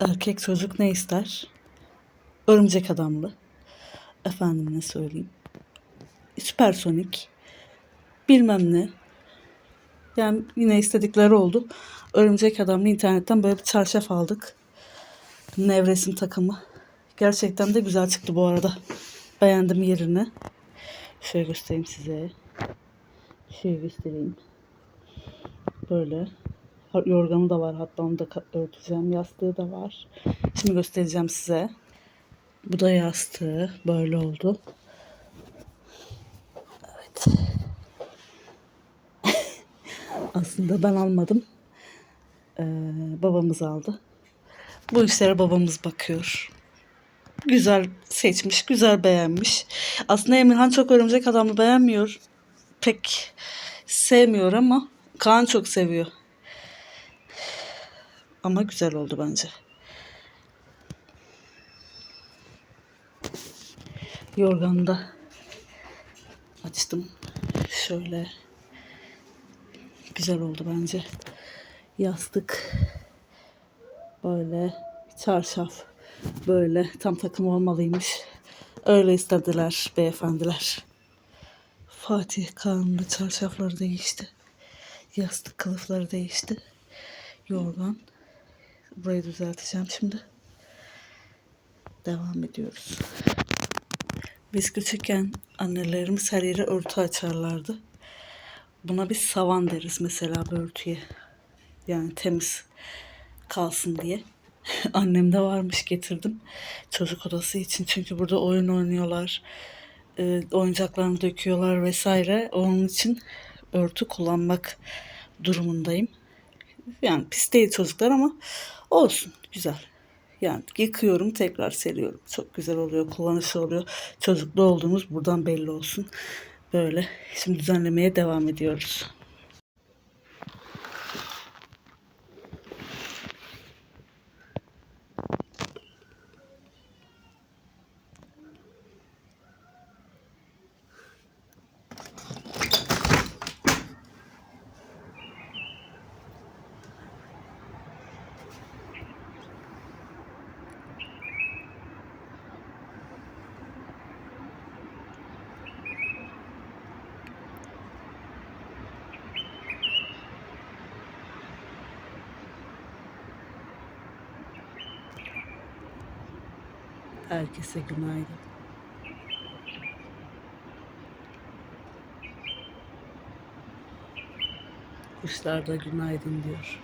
Erkek çocuk ne ister? Örümcek adamlı. Efendim ne söyleyeyim? Süpersonik. Bilmem ne. Yani yine istedikleri oldu. Örümcek adamlı internetten böyle bir çarşaf aldık. Nevresim takımı. Gerçekten de güzel çıktı bu arada. Beğendim yerini. Şöyle göstereyim size. Şöyle göstereyim. Böyle. Yorganı da var. Hatta onu da örteceğim. Yastığı da var. Şimdi göstereceğim size. Bu da yastığı. Böyle oldu. Evet. Aslında ben almadım. Ee, babamız aldı. Bu işlere babamız bakıyor. Güzel seçmiş, güzel beğenmiş. Aslında Emirhan çok örümcek adamı beğenmiyor. Pek sevmiyor ama Kaan çok seviyor. Ama güzel oldu bence. Yorganı da açtım. Şöyle. Güzel oldu bence. Yastık. Böyle çarşaf. Böyle tam takım olmalıymış. Öyle istediler beyefendiler. Fatih da çarşafları değişti. Yastık kılıfları değişti. Yorgan. Burayı düzelteceğim şimdi. Devam ediyoruz. Biz küçükken annelerimiz her yere örtü açarlardı. Buna biz savan deriz mesela bu örtüye. Yani temiz kalsın diye. Annemde varmış getirdim. Çocuk odası için. Çünkü burada oyun oynuyorlar. e, oyuncaklarını döküyorlar vesaire. Onun için örtü kullanmak durumundayım. Yani pis değil çocuklar ama olsun güzel. Yani yıkıyorum tekrar seriyorum. Çok güzel oluyor, kullanışlı oluyor. Çocuklu olduğumuz buradan belli olsun. Böyle. Şimdi düzenlemeye devam ediyoruz. Herkese günaydın. Kuşlar da günaydın diyor.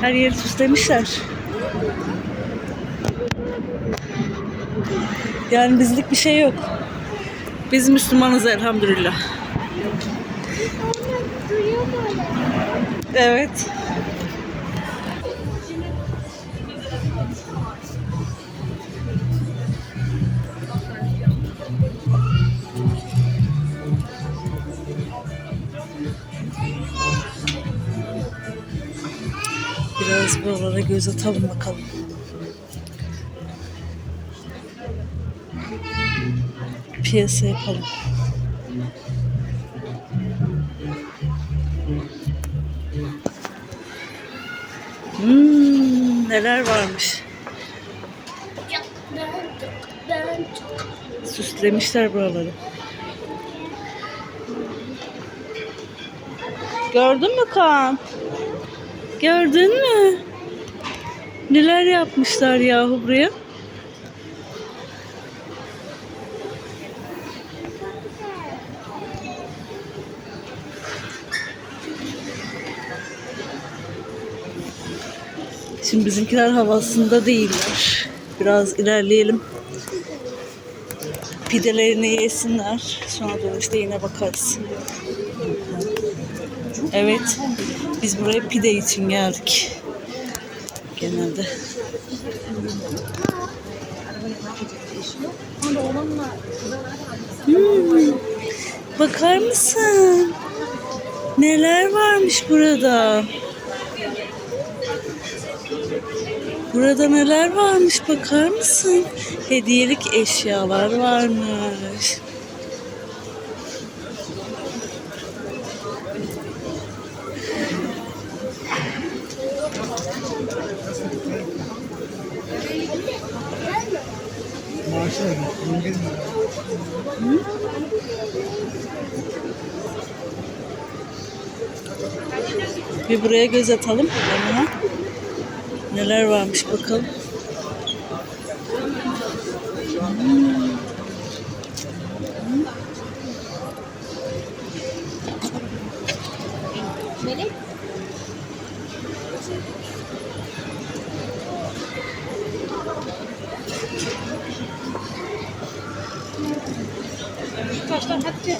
Her yeri süslemişler. Yani bizlik bir şey yok. Biz Müslümanız elhamdülillah. Duruyor böyle. Evet. Biraz buralara göz atalım bakalım. Piyasa yapalım. Hmm, neler varmış. Süslemişler buraları. Gördün mü Kaan? Gördün mü? Neler yapmışlar yahu buraya? Şimdi bizimkiler havasında değiller. Biraz ilerleyelim. Pidelerini yesinler. Sonra dönüşte yine bakarız. Evet. Biz buraya pide için geldik. Genelde. Hmm, bakar mısın? Neler varmış burada? Burada neler varmış bakar mısın? Hediyelik eşyalar varmış. Bir buraya göz atalım. Hemen. Neler varmış bakalım. Melek. Taşlar hadi.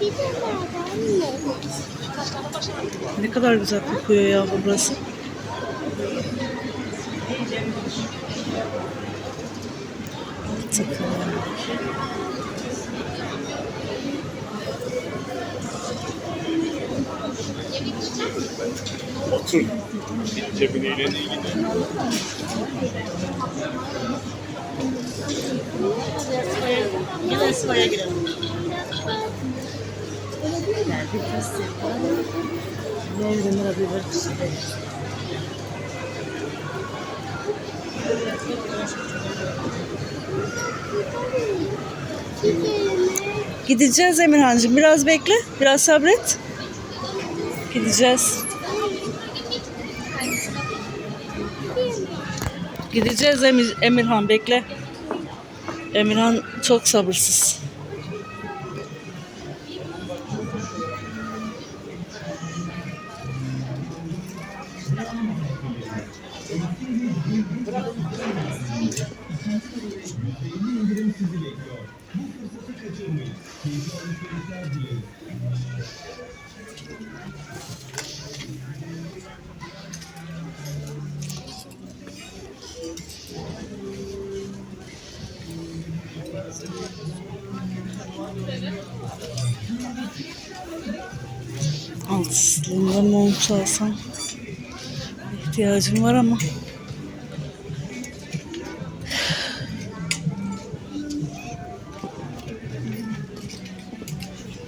Bir de nereden anne? Ne kadar güzel kokuyor ya burası. Otur. Cebine eğlen iyi gider. Gel sıraya girelim. Nerede Mira bir ver. Gideceğiz Emirhancığım. Biraz bekle. Biraz sabret. Gideceğiz. Gideceğiz Emir, Emirhan bekle. Emirhan çok sabırsız. Aslında mont alsam ihtiyacım var ama.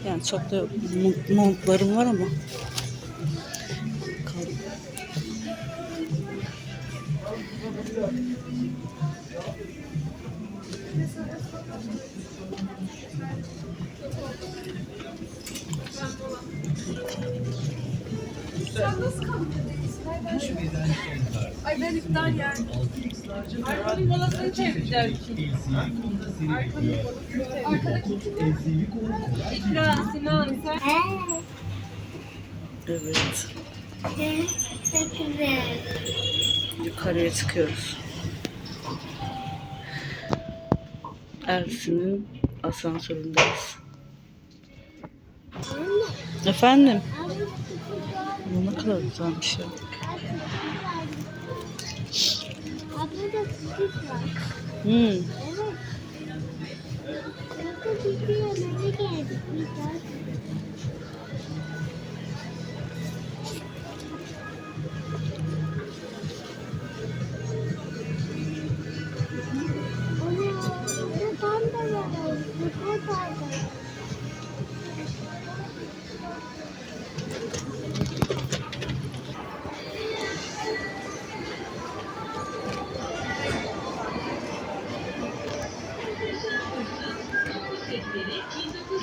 Yani çok da mont- montlarım var ama Ay ben iptal yani. Arkanın molasını çevireceğim. Arkadaki İkra, Sinan, sen. evet güzel. yukarıya çıkıyoruz. Ersin'in asansöründeyiz. Efendim? Bu ne kadar güzelmiş ya. Abla da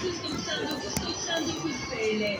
999 TL.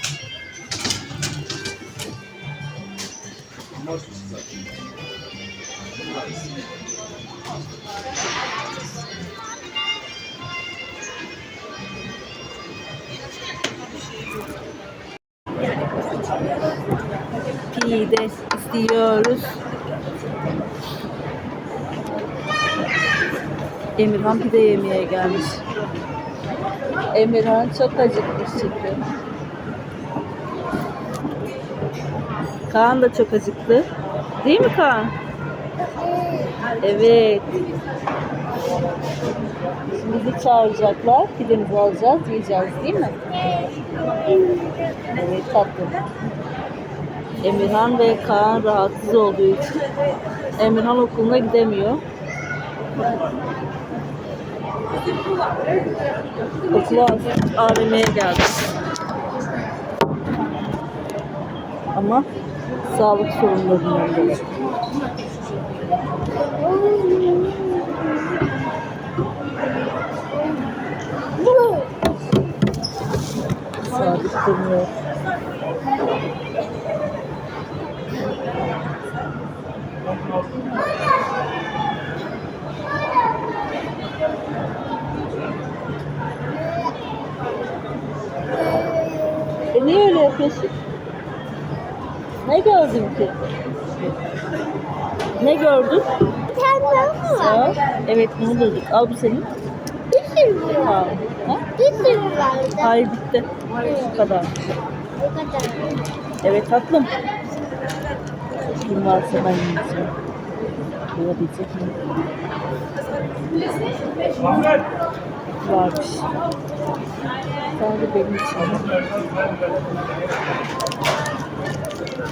Pide istiyoruz. Emirhan pide yemeye gelmiş. Emirhan çok acıkmış çünkü. Kaan da çok acıktı. Değil mi Kaan? Evet. Şimdi bizi çağıracaklar. Pidemizi alacağız, yiyeceğiz değil mi? Evet tatlım. Emirhan ve Kaan rahatsız olduğu için Emirhan okuluna gidemiyor. Okula AVM'ye geldi. Ama sağlık sorunlarından dolayı. Sabit durmuyor. E niye öyle yapıyorsun? Ne gördün ki? Ne gördün? Sen ne var? Evet bunu bulduk. Al bu senin. Bir sürü mü var? Ha? Bir sürü vardı. Hayır bitti. Bu kadar. O kadar. Evet tatlım. Kim varsa ben yiyeceğim. Bulabilecek mi? Varmış. Sadece benim için.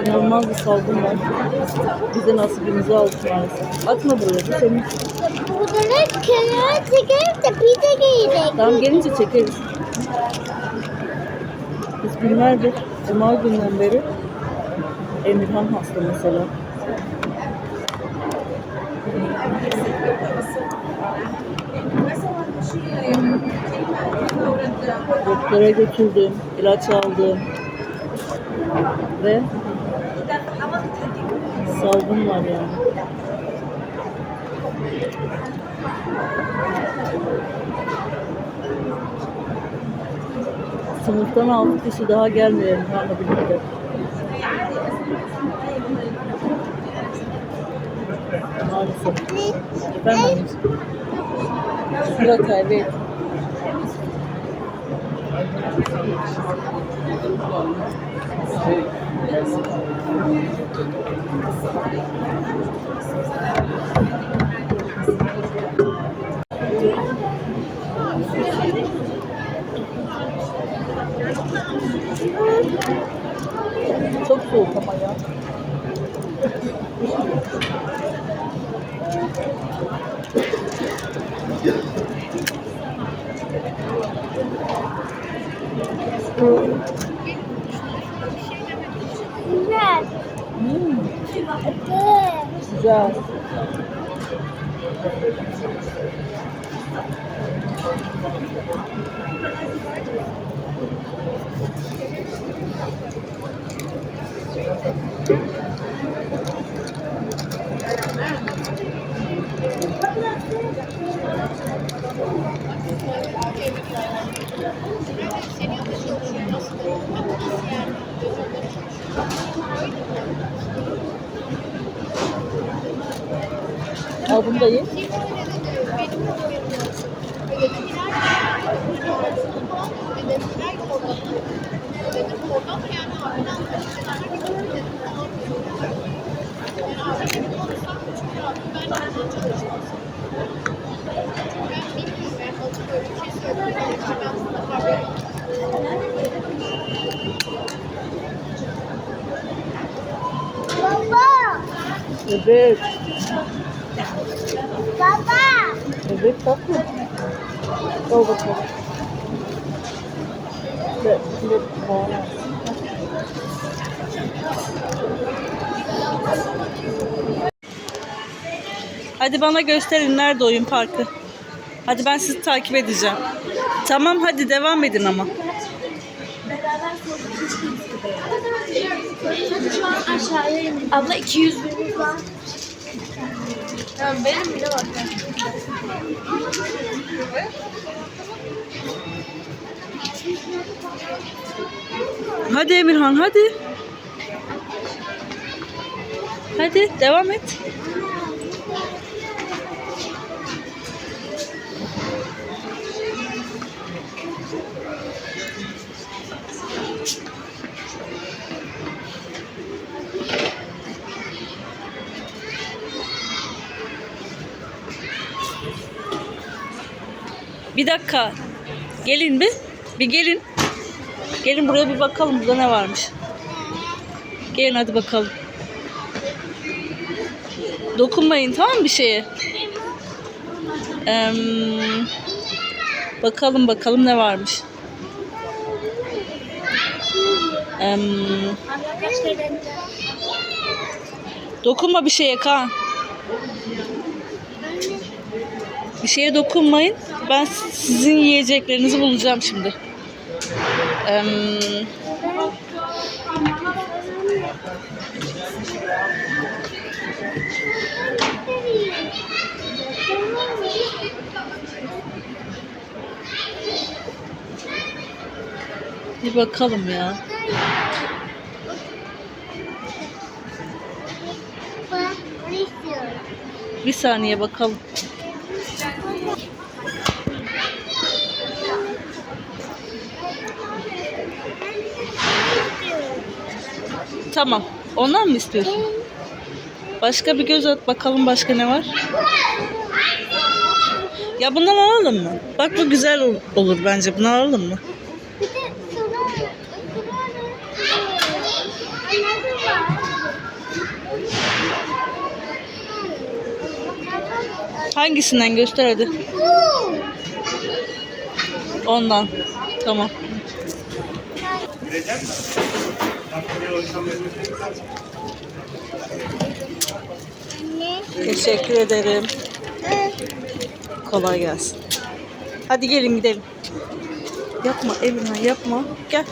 İnanılmaz bir salgın var. Bize nasibimizi aldı maalesef. Atma buraya. Bu senin. Buraları kenara çekelim de pide giyecek. Tamam gelince çekeriz. Biz günlerdir, cuma günden beri Emirhan hasta mesela. Doktora götürdüm, ilaç aldım ve salgın var yani. Sınıftan altı kişi daha gelmiyor Emirhan'la birlikte. Maalesef. Ben anneciğim. Murat evet. Çok soğuk ama ya. Güzel. Hmm, Evet. güzel. Al bunu da ye. Baba. Evet. büyük tatlı. Dol bakalım. Ve, ve bayağı. Hadi bana gösterin nerede oyun parkı. Hadi ben sizi takip edeceğim. Tamam hadi devam edin ama. Abla 200 var. Tamam benim bile var. Hadi Emirhan hadi. Hadi devam et. Bir dakika. Gelin bir. Bir gelin. Gelin buraya bir bakalım burada ne varmış. Gelin hadi bakalım. Dokunmayın tamam mı bir şeye? Em, bakalım bakalım ne varmış. Em, dokunma bir şeye Kaan. Bir şeye dokunmayın. Ben sizin yiyeceklerinizi bulacağım şimdi. Em, bir bakalım ya. Bir saniye bakalım. Tamam. Ondan mı istiyorsun? Başka bir göz at bakalım başka ne var? Ya bundan alalım mı? Bak bu güzel ol- olur bence. Bunu alalım mı? Hangisinden göster hadi. Ondan. Tamam. Teşekkür ederim. Kolay gelsin. Hadi gelin gidelim. Yapma Emine yapma. Gel.